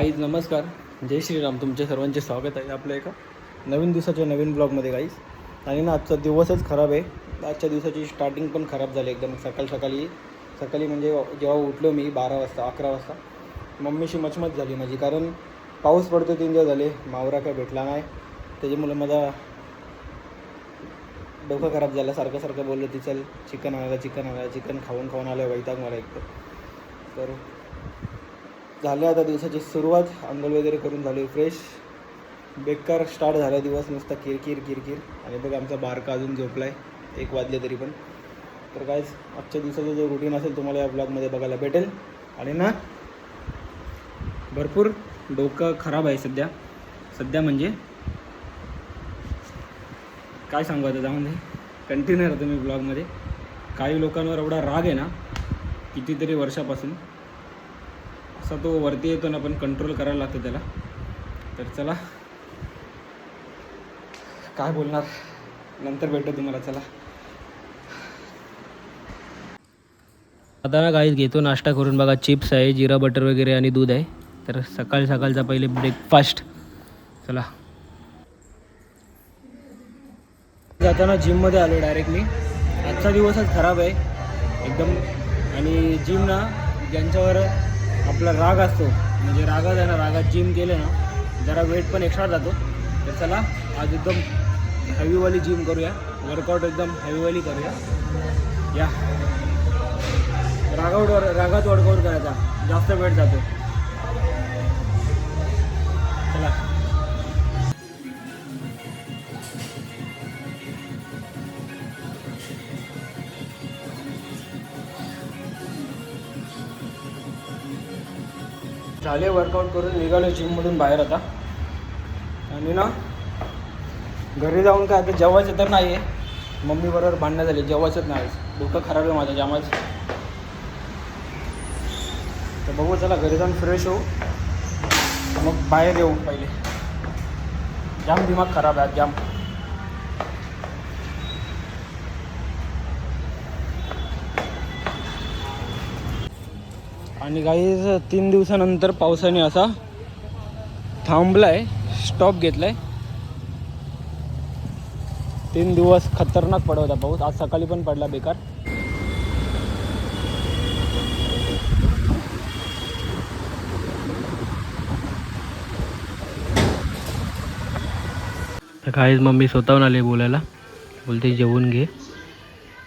Guys नमस्कार. जय श्रीराम. तुमचे सर्वांचे स्वागत आहे आपल्या एका नवीन दिवसाच्या नवीन ब्लॉगमध्ये काहीच आणि ना आजचा दिवसच खराब आहे. आजच्या दिवसाची स्टार्टिंग पण खराब झाली एकदम. सकाळ सकाळी सकाळी म्हणजे जेव्हा उठलो मी बारा वाजता अकरा वाजता मम्मीशी मचमच झाली माझी. कारण पाऊस पडतो तीन दिवस झाले. मावरा काय भेटला नाही. त्याच्यामुळे माझा डोकं खराब झालं. सारखं सारखं बोललं ती चल चिकन आणायला चिकन आणायला. चिकन खाऊन खाऊन आलं वैताग मला एक तर झाले आता दिवसाची सुरुवात. आंघोळ वगैरे करून झाली फ्रेश बेकार स्टार्ट झाला दिवस नुसता किरकिर किरकिर. आणि बघ आमचा बारका अजून झोपला आहे एक वाजले तरी पण. तर काय आजच्या दिवसाचं जो रुटीन असेल तुम्हाला या ब्लॉगमध्ये बघायला भेटेल. आणि ना भरपूर डोकं खराब आहे सध्या. सध्या म्हणजे काय सांगू आता त्यामध्ये? कंटिन्यू राहतो मी ब्लॉगमध्ये काही लोकांवर एवढा राग आहे ना कितीतरी वर्षापासून. असा तो वरती येतो ना पण कंट्रोल करायला लागतो त्याला. तर चला. काय बोलणार? नंतर भेटतो तुम्हाला चला. आता ना काहीच घेतो नाश्ता करून. बघा चिप्स आहे जिरा बटर वगैरे आणि दूध आहे. तर सकाळ सकाळचा पहिले ब्रेकफास्ट चला. जाताना जिममध्ये आलो डायरेक्ट मी आजचा दिवसच खराब आहे. एकदम. आणि जिम ना ज्यांच्यावर आपला राग असतो. म्हणजे रागात आहे ना रागात जिम केलं ना जरा वेट पण एक्स्ट्रा जातो. तर चला आज एकदम हेवीवाली जिम करूया. वर्कआउट एकदम हेवीवाली करूया. या. रागावर रागात वर्कआउट करायचा. जास्त वेट जातो. चला. झाले वर्कआउट करून निघालो जिममधून बाहेर आता. आणि ना घरी जाऊन काय आता जेवायचं तर नाही आहे मम्मीबरोबर भांडणं झाली जेवायचंच नाही डोकं खराब आहे माझं जामाच. तर बघू चला घरी जाऊन फ्रेश होऊ. मग बाहेर येऊ पहिले. जाम दिमाग खराब आहे जाम. आणि काही तीन दिवसानंतर पावसाने असा थांबलाय स्टॉप घेतलाय. तीन दिवस खतरनाक पडत होता पाऊस. आज सकाळी पण पडला बेकार. तर काहीच मम्मी स्वतःहून आले बोलायला. बोलते जेवून घे.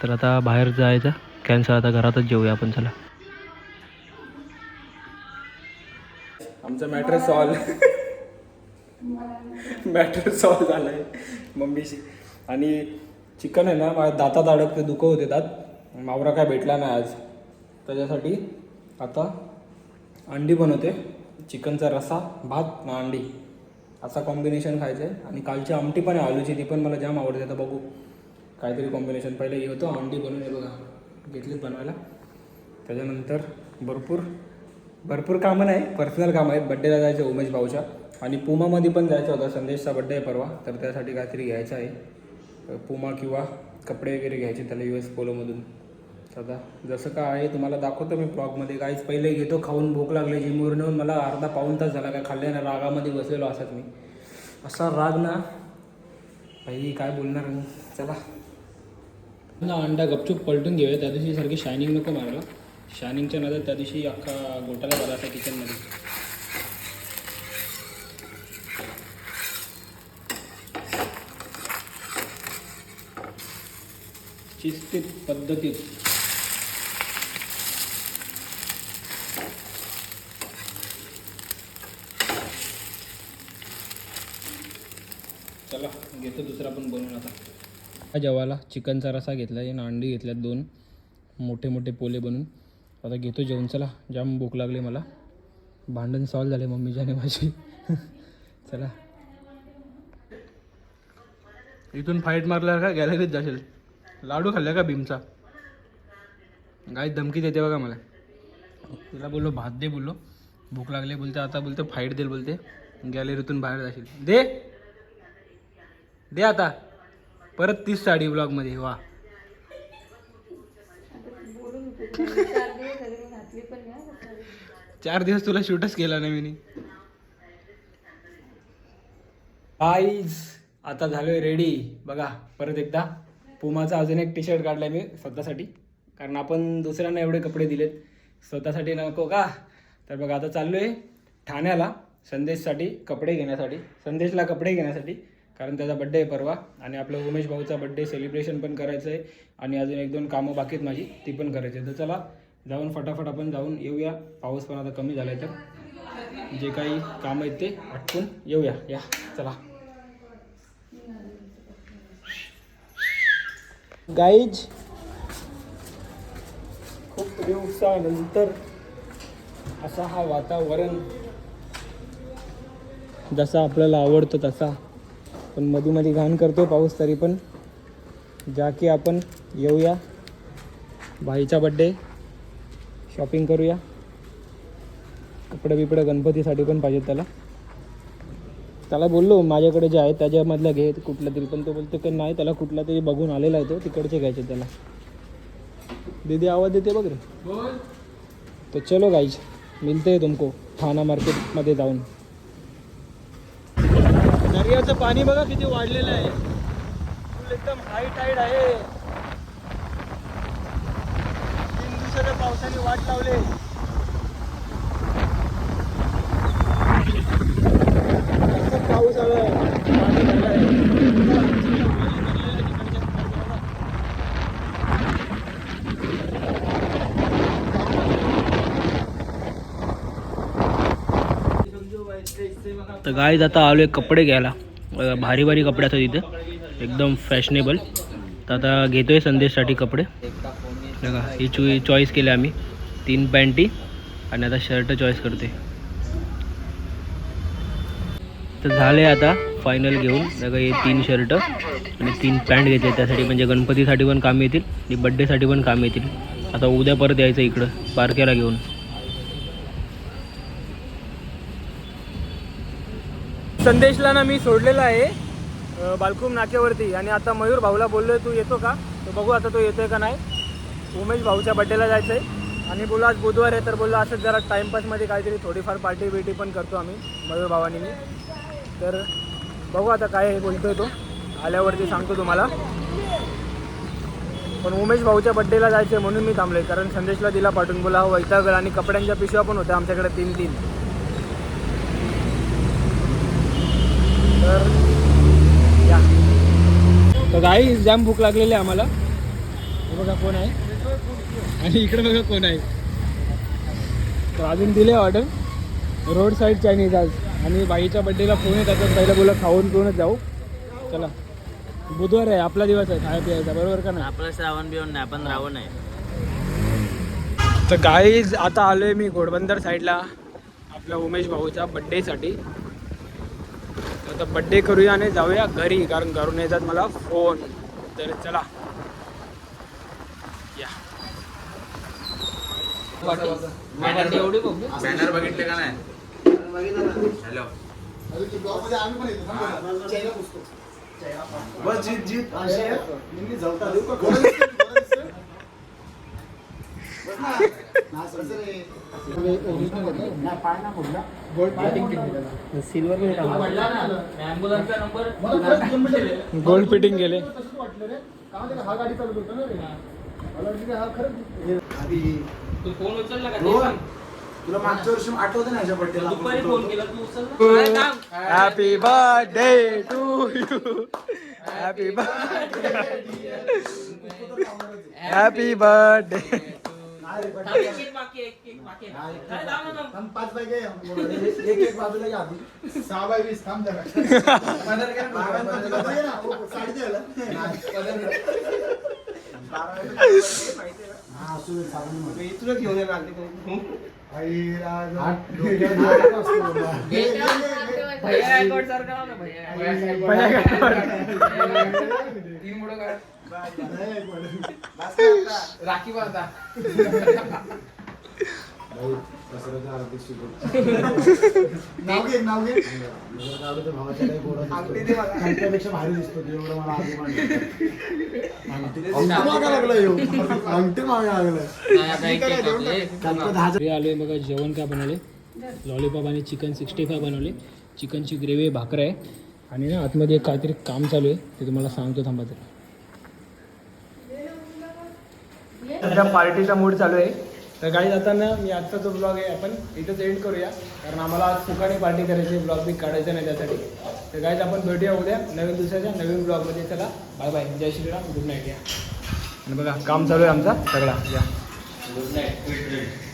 तर आता बाहेर जायचं. कॅन्सल आता घरातच जेवूया आपण चला. आमचा मॅटर सॉल्व मॅटर सॉल्व झाला आहे मम्मीशी. आणि चिकन आहे ना माझ्या दातात अडकते दुखं होते दात मावरा काय भेटला नाही आज. त्याच्यासाठी आता अंडी बनवते. चिकनचा रसा भात ना अंडी. असा कॉम्बिनेशन खायचं आहे आणि कालची आमटी पण आहे आलूची. ती पण मला जाम आवडते. आता बघू. काहीतरी कॉम्बिनेशन पहिले हे होतं अंडी बनवून बघा. घेतलीच बनवायला. त्याच्यानंतर भरपूर भरपूर कामं नाही पर्सनल कामं आहेत. बड्डेला जायचं उमेश भाऊच्या. आणि पुमामध्ये पण जायचं होतं. संदेशचा बड्डे आहे परवा. तर त्यासाठी काहीतरी घ्यायचं आहे. पुमा किंवा कपडे वगैरे घ्यायचे त्याला यू एस पोलोमधून तर आता जसं काय आहे तुम्हाला दाखवतो मी ब्लॉगमध्ये. काहीच पहिले घेतो. खाऊन भूक लागली. जिमवरून येऊन मला अर्धा पाऊन तास झाला. काय खाल्ले ना रागामध्ये बसलेलो असत मी. असा राग ना. भाई काय बोलणार मी? चला. अंडा गपचूप पलटून घेऊया. त्या दिवशी सारखी शायनिंग नको मारायला शायनिंगच्या नंतर त्या दिवशी अख्खा गोटाला झाला असा किचनमध्ये शिस्तीत पद्धतीत. चला घेतो दुसरा पण बनवून आता. जेवायला. चिकनचा रसा घेतला आहे अंडी घेतल्यात दोन. मोठे मोठे पोले बनवून. आता घेतो जेवण चला. जाम भूक लागली मला. भांडण सॉल्व झाले मम्मी आणि माझी. चला. इथून फाईट मारल्यावर का गॅलरीत जाशील? लाडू खाल्ल्या का भीमचा? गाय धमकी देते बघा मला. तिला बोललो भात दे बोललो. भूक लागली बोलते आता बोलते फाईट देईल बोलते. गॅलरीतून बाहेर जाशील. दे! दे आता. परत तीस साडी ब्लॉगमध्ये वा. चार दिवस तुला शूटच केला नाही मी. आईज आता झालोय रेडी बघा परत एकदा. पुमाचा अजून एक टी शर्ट काढलाय मी स्वतःसाठी. कारण आपण दुसऱ्यांना एवढे कपडे दिलेत. स्वतःसाठी नको का? तर बघा आता चाललोय ठाण्याला संदेशसाठी कपडे घेण्यासाठी. संदेशला कपडे घेण्यासाठी कारण त्याचा बड्डे आहे परवा. आणि आपलं उमेश भाऊचा बड्डे सेलिब्रेशन पण करायचं आहे आणि अजून एक दोन कामं बाकी आहेत माझी ती पण करायची आहे तर चला जाऊन फटाफट आपण जाऊन येऊया. पाऊस पण आता कमी झाला आहे तर. जे काही काम आहेत ते आटपून येऊया. या चला. गाईज खूप दिवसानंतर असा हा वातावरण जसा आपल्याला आवडतो तसा. पण मधी मधी घाण करतो पाऊस तरी पण. जा की आपण येऊया. भाईचा बड्डे शॉपिंग करूया. कपडे बिपडे गणपतीसाठी पण पाहिजेत त्याला. त्याला बोललो माझ्याकडे जे आहे त्याच्यामधला घे. कुठला तरी. पण तो बोलतो की नाही त्याला कुठला तरी बघून आलेला आहे तो. तिकडचे घ्यायचे त्याला. दीदी आवाज देते बघ रे. तो चलो गाईज मिलते हैं तुमको. ठाणा मार्केटमध्ये जाऊन. दर्याचं पाणी बघा किती वाढलेलं आहे. एकदम हाय टाईड आहे. तीन पावसाने वाट लावले. पाऊस आला. पाणी झालंय. तर गाईज आता आलोय कपडे घ्यायला. भारी भारी कपडे असतात इथे. एकदम फॅशनेबल तर आता घेतोय संदेशसाठी कपडे. बघा ही चॉई चॉईस केली आम्ही. तीन पॅन्टी आणि आता शर्ट चॉईस करते तर झाले आता फायनल घेऊन. बघा हे तीन शर्ट आणि तीन पॅन्ट घेतले. त्यासाठी म्हणजे गणपतीसाठी पण काम येतील आणि बड्डेसाठी पण काम येतील. आता उद्या परत यायचं इकडं बारक्याला घेऊन. संदेशला ना मी सोडलेला आहे बालकुम नाक्यावरती. आणि आता मयूर भाऊला बोललोय तू येतो का? तर बघू आता तो येतोय का नाही. उमेश भाऊच्या बड्डेला जायचं आहे आणि बोला आज बुधवार आहे तर बोललो असंच जरा टाईमपासमध्ये काहीतरी थोडीफार पार्टी बिर्टी पण करतो आम्ही मयूर भावानी मी. तर बघू आता काय बोलतोय तो. आल्यावरती सांगतो तुम्हाला. पण उमेश भाऊच्या बड्डेला जायचं आहे म्हणून मी थांबलोय कारण संदेशला दिला पाठवून बोला हो वैतागल. आणि कपड्यांच्या पिशव्या पण होत्या आमच्याकडे तीन तीन तर या. तर गाई जाम भूक लागलेली आहे आम्हाला. बघा कोण आहे. आणि इकडे बघा कोण आहे. तर अजून दिले ऑर्डर रोड साईड चायनीज आज. आणि बाईच्या बड्डेला फोन येतात तर पहिला बोला खाऊन पिऊनच जाऊ. चला. बुधवार आहे आपला दिवस आहे खाया पियायचा बरोबर का नाही? आपलं श्रावण बिवण नाही आपण रावण आहे. तर गाईज आता आलोय मी घोडबंदर साईडला आपल्या उमेश भाऊच्या बड्डेसाठी आता बड्डे करूया आणि जाऊया घरी कारण घरून येतात मला फोन तर चला. या. बॅनर बघितले का नाही? हॅलो बस जीत जीत. मी देऊ का? सिल्वर. गोल्ड फिटिंग का, हा गाडी चालवत होता ना तू फोन उचलला का? रोहन, तुला मागच्या वर्षी आठवतं ना ह्याच्या बड्डेला दुपारी फोन केला तू उचलला happy birthday to you happy birthday happy birthday. एक एक बाजूला घ्या आधी. सहा बाय वीस थांब जरा. हा, नाटक असतं बाबा. घे, घे, घे, घे. नाही, पडेल. राखी बांधा. दसऱ्याच्या हार्दिक शुभेच्छा. नाव घे नाव घे भावाच्या काही भारी दिसतो ते एवढं मला आलोय बघा जेवण काय बनवले लॉलीपॉप आणि चिकन सिक्स्टी फाय बनवले चिकनची ग्रेव्ही भाकर आहे आणि ना आतमध्ये एक काहीतरी काम चालू आहे ते तुम्हाला सांगतो थांबा तर सध्या पार्टीचा मूड चालू आहे तर काही जाताना मी आजचा जो ब्लॉग आहे आपण इथंच एंड करूया. कारण आम्हाला आज सुखाने पार्टी करायची ब्लॉग बी काढायचा नाही त्यासाठी. तर गाईज आपण भेटूया उद्या नवीन दुसऱ्याच्या नवीन ब्लॉगमध्ये चला बाय बाय जय श्रीराम गुड नाईट या. आणि बघा काम चालू आहे आमचा. सगळा या. Good night